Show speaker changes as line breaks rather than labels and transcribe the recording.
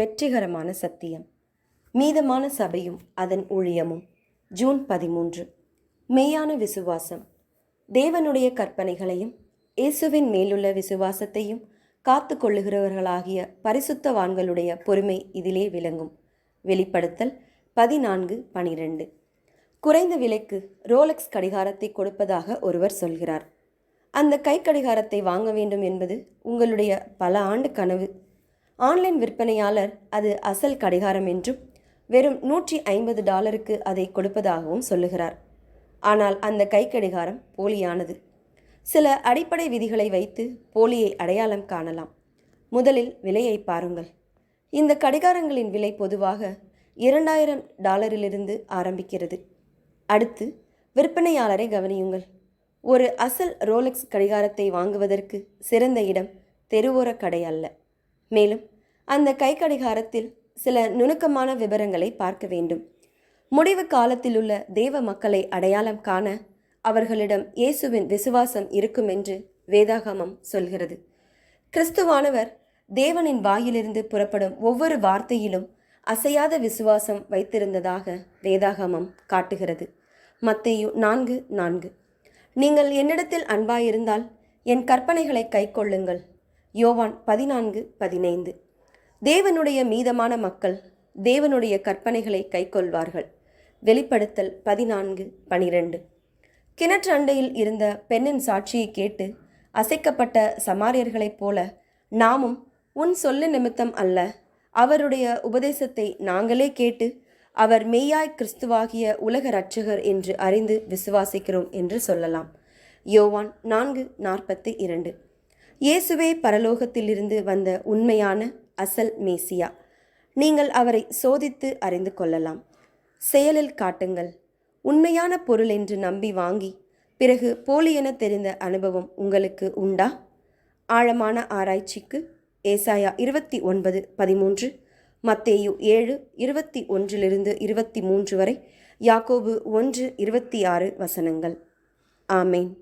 வெற்றிகரமான சத்தியம். மீதமான சபையும் அதன் ஊழியமும். ஜூன் பதிமூன்று. மெய்யான விசுவாசம். தேவனுடைய கற்பனைகளையும் இயேசுவின் மேலுள்ள விசுவாசத்தையும் காத்து கொள்ளுகிறவர்களாகிய பரிசுத்தவான்களுடைய பொறுமை இதிலே விளங்கும். வெளிப்படுத்தல் பதினான்கு பனிரெண்டு. குறைந்த விலைக்கு ரோலக்ஸ் கடிகாரத்தை கொடுப்பதாக ஒருவர் சொல்கிறார். அந்த கை கடிகாரத்தை வாங்க வேண்டும் என்பது உங்களுடைய பல ஆண்டு கனவு. ஆன்லைன் விற்பனையாளர் அது அசல் கடிகாரம் என்றும் வெறும் நூற்றி ஐம்பது டாலருக்கு அதை கொடுப்பதாகவும் சொல்லுகிறார். ஆனால் அந்த கை கடிகாரம் போலியானது. சில அடிப்படை விதிகளை வைத்து போலியை அடையாளம் காணலாம். முதலில் விலையை பாருங்கள். இந்த கடிகாரங்களின் விலை பொதுவாக இரண்டாயிரம் டாலரிலிருந்து ஆரம்பிக்கிறது. அடுத்து விற்பனையாளரை கவனியுங்கள். ஒரு அசல் ரோலெக்ஸ் கடிகாரத்தை வாங்குவதற்கு சிறந்த இடம் தெருவோர கடை அல்ல. மேலும் அந்த கை கடிகாரத்தில் சில நுணுக்கமான விவரங்களை பார்க்க வேண்டும். முடிவு காலத்தில் உள்ள தேவ மக்களை அடையாளம் காண அவர்களிடம் இயேசுவின் விசுவாசம் இருக்கும் என்று வேதாகமம் சொல்கிறது. கிறிஸ்துவானவர் தேவனின் வாயிலிருந்து புறப்படும் ஒவ்வொரு வார்த்தையிலும் அசையாத விசுவாசம் வைத்திருந்ததாக வேதாகமம் காட்டுகிறது. மத்தையு நான்கு நான்கு. நீங்கள் என்னிடத்தில் அன்பாயிருந்தால் என் கற்பனைகளை கைக்கொள்ளுங்கள். யோவான் பதினான்கு பதினைந்து. தேவனுடைய மீதமான மக்கள் தேவனுடைய கற்பனைகளை கைக்கொள்வார்கள். வெளிப்படுத்தல் பதினான்கு பனிரெண்டு. கிணற்று அண்டையில் இருந்த பெண்ணின் சாட்சியை கேட்டு அசைக்கப்பட்ட சமாரியர்களைப் போல நாமும் உன் சொல்லு நிமித்தம் அல்ல. அவருடைய உபதேசத்தை நாங்களே கேட்டு அவர் மெய்யாய் கிறிஸ்துவாகிய உலக ரட்சகர் என்று அறிந்து விசுவாசிக்கிறோம் என்று சொல்லலாம். யோவான் நான்கு நாற்பத்தி இரண்டு. இயேசுவே பரலோகத்திலிருந்து வந்த உண்மையான அசல் மேசியா. நீங்கள் அவரை சோதித்து அறிந்து கொள்ளலாம். செயலில் காட்டுங்கள். உண்மையான பொருள் என்று நம்பி வாங்கி பிறகு போலி என தெரிந்த அனுபவம் உங்களுக்கு உண்டா? ஆழமான ஆராய்ச்சிக்கு ஏசாயா இருபத்தி ஒன்பது பதிமூன்று மத்தேயு ஏழு இருபத்தி ஒன்றிலிருந்து இருபத்தி மூன்று வரை யாக்கோபு ஒன்று இருபத்தி ஆறு வசனங்கள். ஆமேன்.